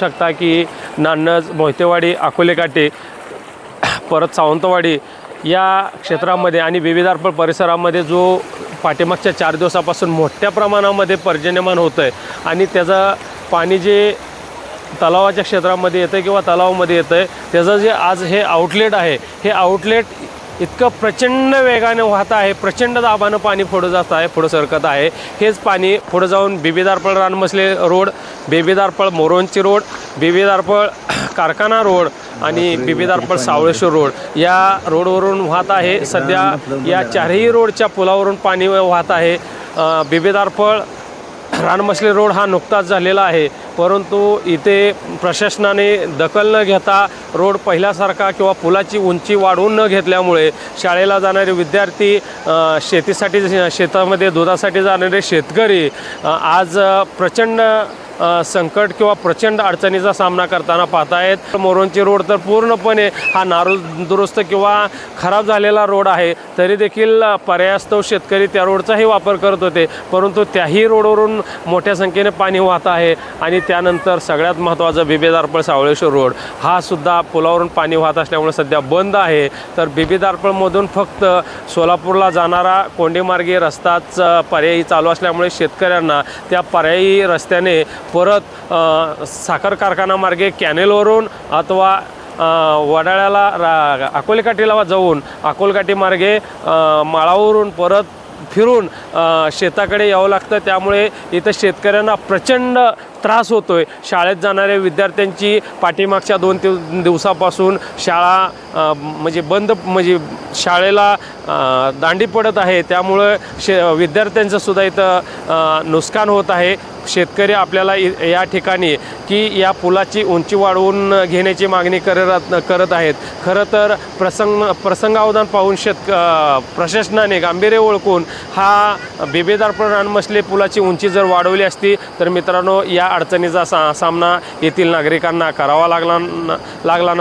शकता की नान्नज मोहितेवाडी अकोले काटे परत सावंतवाडी या क्षेत्रामध्ये आणि विविधार्पण परिसरामध्ये जो पाठीमागच्या चार दिवसापासून मोठ्या प्रमाणामध्ये पर्जन्यमान होतं आहे आणि त्याचं पाणी जे तलावाच्या क्षेत्रामध्ये येतं आहे किंवा तलावामध्ये येतं आहे त्याचं जे आज हे आउटलेट आहे हे आउटलेट इतकं प्रचंड वेगाने वाहत आहे प्रचंड दाबानं पाणी पुढं जात आहे पुढं सरकत आहे. हेच पाणी पुढं जाऊन बेबीदारपळ रानमसले रोड बेबीदारपळ मोरोंची रोड बेबीदारपळ कारखाना रोड आणि बेबीदारपळ सावळेश्वर रोड. या रोडवरून वाहत आहे सध्या या चारही रोडच्या पुलावरून पाणी वाहत आहे. बेबीदारपळ रानमसले रोड हा नुकताच झालेला आहे. परंतु इथे प्रशासनाने दखल न घेता रोड पहिल्यासारखा किंवा पुलाची उंची वाढवून न घेतल्यामुळे शाळेला जाणारे विद्यार्थी शेतीसाठी शेतामध्ये दुधासाठी जाणारे शेतकरी आज प्रचंड संकट किंवा प्रचंड अडचणीचा सामना करताना पाहतायत. मोरोंची रोड तर पूर्णपणे हा नारू दुरुस्त किंवा खराब झालेला रोड आहे. तरी देखील पर्यायस्तव शेतकरी त्या रोडचाही वापर करत होते. परंतु त्याही रोडवरून मोठ्या संख्येने पाणी वाहत आहे आणि त्यानंतर सगळ्यात महत्त्वाचं बिबेदारपळ सावळेश्वर रोड. हा सुद्धा पुलावरून पाणी वाहत असल्यामुळे सध्या बंद आहे. तर बिबेदारपळमधून फक्त सोलापूरला जाणारा कोंडीमार्गी रस्ताच पर्यायी चालू असल्यामुळे शेतकऱ्यांना त्या पर्यायी रस्त्याने परत साखर कारखानामार्गे कॅनेलवरून अथवा वडाळ्याला रा अकोलेकाठीला जाऊन अकोलकाठी मार्गे माळावरून परत फिरून शेताकडे यावं लागतं. त्यामुळे इथं शेतकऱ्यांना प्रचंड त्रास होतो आहे शाळेत जाणाऱ्या विद्यार्थ्यांची पाठीमागच्या दोन तीन दिवसापासून शाळा म्हणजे बंद म्हणजे शाळेला दांडी पडत आहे. त्यामुळं शे विद्यार्थ्यांचंसुद्धा इथं नुकसान होत आहे. शेतकरी आपल्याला इ- या ठिकाणी की या पुलाची उंची वाढवून घेण्याची मागणी करत करत आहेत. खरं तर प्रसंग प्रसंगावधान पाहून शेत प्रशासनाने गांभीर्य ओळखून हा बेबेदारपण रानमसले पुलाची उंची जर वाढवली असती तर मित्रांनो या अडचणीचा सा सामना येथील नागरिकांना करावा लागला लागला